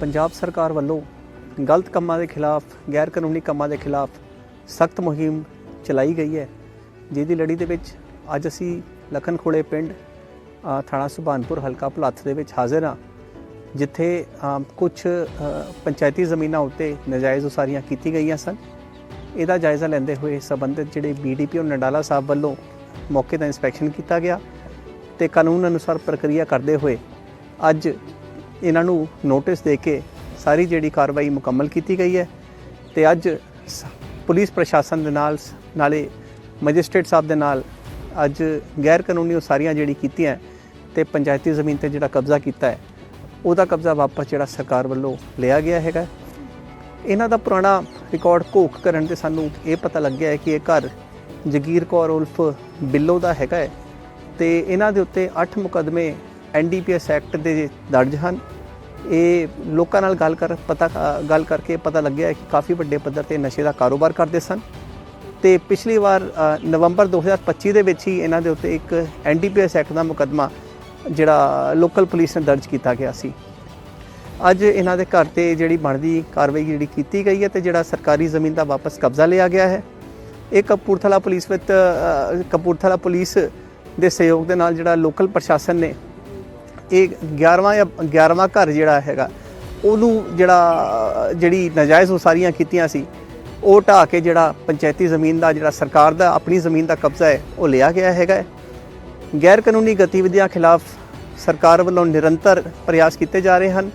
ਪੰਜਾਬ ਸਰਕਾਰ ਵੱਲੋਂ ਗਲਤ ਕੰਮਾਂ ਦੇ ਖਿਲਾਫ ਗੈਰ ਕਾਨੂੰਨੀ ਕੰਮਾਂ ਦੇ ਖਿਲਾਫ ਸਖਤ ਮੁਹਿੰਮ ਚਲਾਈ ਗਈ ਹੈ। ਜਿਹਦੀ ਲੜੀ ਦੇ ਵਿੱਚ ਅੱਜ ਅਸੀਂ ਲਖਨਖੋਲੇ ਪਿੰਡ ਥਾਣਾ ਸੁਭਾਨਪੁਰ ਹਲਕਾ ਭਲੱਥ ਦੇ ਵਿੱਚ ਹਾਜ਼ਰ ਹਾਂ, ਜਿੱਥੇ ਕੁਝ ਪੰਚਾਇਤੀ ਜ਼ਮੀਨਾਂ ਉੱਤੇ ਨਜਾਇਜ਼ ਉਸਾਰੀਆਂ ਕੀਤੀ ਗਈਆਂ ਸਨ। ਇਹਦਾ ਜਾਇਜ਼ਾ ਲੈਂਦੇ ਹੋਏ ਸਬੰਧਿਤ ਜਿਹੜੇ ਬੀਡੀਪੀਓ ਨੰਡਾਲਾ ਸਾਹਿਬ ਵੱਲੋਂ ਮੌਕੇ ਦਾ ਇਨਸਪੈਕਸ਼ਨ ਕੀਤਾ ਗਿਆ ਤੇ ਕਾਨੂੰਨ ਅਨੁਸਾਰ ਪ੍ਰਕਿਰਿਆ ਕਰਦੇ ਹੋਏ ਅੱਜ ਇਹਨਾਂ ਨੂੰ ਨੋਟਿਸ ਦੇ ਕੇ ਸਾਰੀ ਜਿਹੜੀ ਕਾਰਵਾਈ ਮੁਕੰਮਲ ਕੀਤੀ ਗਈ ਹੈ ਤੇ ਅੱਜ ਸ- ਪੁਲਿਸ ਪ੍ਰਸ਼ਾਸਨ ਦੇ ਨਾਲ ਸ- ਨਾਲੇ ਮੈਜਿਸਟ੍ਰੇਟ ਸਾਹਿਬ ਦੇ ਨਾਲ ਅੱਜ ਗੈਰ ਕਾਨੂੰਨੀ ਉਸਾਰੀਆਂ ਜਿਹੜੀ ਕੀਤੀਆਂ ਤੇ ਪੰਚਾਇਤੀ ਜ਼ਮੀਨ ਤੇ ਜਿਹੜਾ ਕਬਜ਼ਾ ਕੀਤਾ ਹੈ, ਉਹਦਾ ਕਬਜ਼ਾ ਵਾਪਸ ਜਿਹੜਾ ਸਰਕਾਰ ਵੱਲੋਂ ਲਿਆ ਗਿਆ ਹੈਗਾ। ਇਹਨਾਂ ਦਾ ਪੁਰਾਣਾ ਰਿਕਾਰਡ ਘੋਖ ਕਰਨ ਤੇ ਸਾਨੂੰ ਇਹ ਪਤਾ ਲੱਗਿਆ ਹੈ ਕਿ ਇਹ ਘਰ ਜਗੀਰ ਕੌਰ ਉਲਫ ਬਿੱਲੋ ਦਾ ਹੈਗਾ ਹੈ ਤੇ ਇਹਨਾਂ ਦੇ ਉੱਤੇ 8 ਮੁਕਦਮੇ ਐਨਡੀਪੀਐਸ ਐਕਟ ਦੇ ਦਰਜ ਹਨ। ਇਹ ਲੋਕਾਂ ਨਾਲ ਗੱਲ ਕਰ ਪਤਾ ਗੱਲ ਕਰਕੇ ਪਤਾ ਲੱਗਿਆ ਕਿ ਕਾਫੀ ਵੱਡੇ ਪੱਧਰ ਤੇ ਨਸ਼ੇ ਦਾ ਕਾਰੋਬਾਰ ਕਰਦੇ ਸਨ ਤੇ ਪਿਛਲੀ ਵਾਰ ਅ, ਨਵੰਬਰ 2025 ਦੇ ਵਿੱਚ ਹੀ ਇਹਨਾਂ ਦੇ ਉੱਤੇ ਇੱਕ ਐਨਡੀਪੀਐਸ ਐਕਟ ਦਾ ਮੁਕਦਮਾ ਜਿਹੜਾ ਲੋਕਲ ਪੁਲਿਸ ਨੇ ਦਰਜ ਕੀਤਾ ਗਿਆ ਸੀ। ਅੱਜ ਇਹਨਾਂ ਦੇ ਘਰ ਤੇ ਜਿਹੜੀ ਬਣਦੀ ਕਾਰਵਾਈ ਜਿਹੜੀ ਕੀਤੀ ਗਈ ਹੈ ਤੇ ਜਿਹੜਾ ਸਰਕਾਰੀ ਜ਼ਮੀਨ ਦਾ ਵਾਪਸ ਕਬਜ਼ਾ ਲਿਆ ਗਿਆ ਹੈ। ਇਹ ਕਪੂਰਥਲਾ ਪੁਲਿਸ ਵਿੱਚ ਕਪੂਰਥਲਾ ਪੁਲਿਸ ਦੇ ਸਹਿਯੋਗ ਦੇ ਨਾਲ ਜਿਹੜਾ ਲੋਕਲ ਪ੍ਰਸ਼ਾਸਨ ਨੇ ਇਹ 11ਵਾਂ ਜਾਂ 11ਵਾਂ ਘਰ ਜਿਹੜਾ ਹੈਗਾ, ਉਹਨੂੰ ਜਿਹੜਾ, ਜਿਹੜੀ ਨਜਾਇਜ਼ ਉਸਾਰੀਆਂ ਕੀਤੀਆਂ ਸੀ, ਉਹ ਢਾਹ ਕੇ ਜਿਹੜਾ ਪੰਚਾਇਤੀ ਜ਼ਮੀਨ ਦਾ, ਜਿਹੜਾ ਸਰਕਾਰ ਦਾ, ਆਪਣੀ ਜ਼ਮੀਨ ਦਾ ਕਬਜ਼ਾ ਹੈ, ਉਹ ਲਿਆ ਗਿਆ ਹੈਗਾ ਹੈ। ਗੈਰ ਕਾਨੂੰਨੀ ਗਤੀਵਿਧੀਆਂ ਖਿਲਾਫ ਸਰਕਾਰ ਵੱਲੋਂ ਨਿਰੰਤਰ ਪ੍ਰਯਾਸ ਕੀਤੇ ਜਾ ਰਹੇ ਹਨ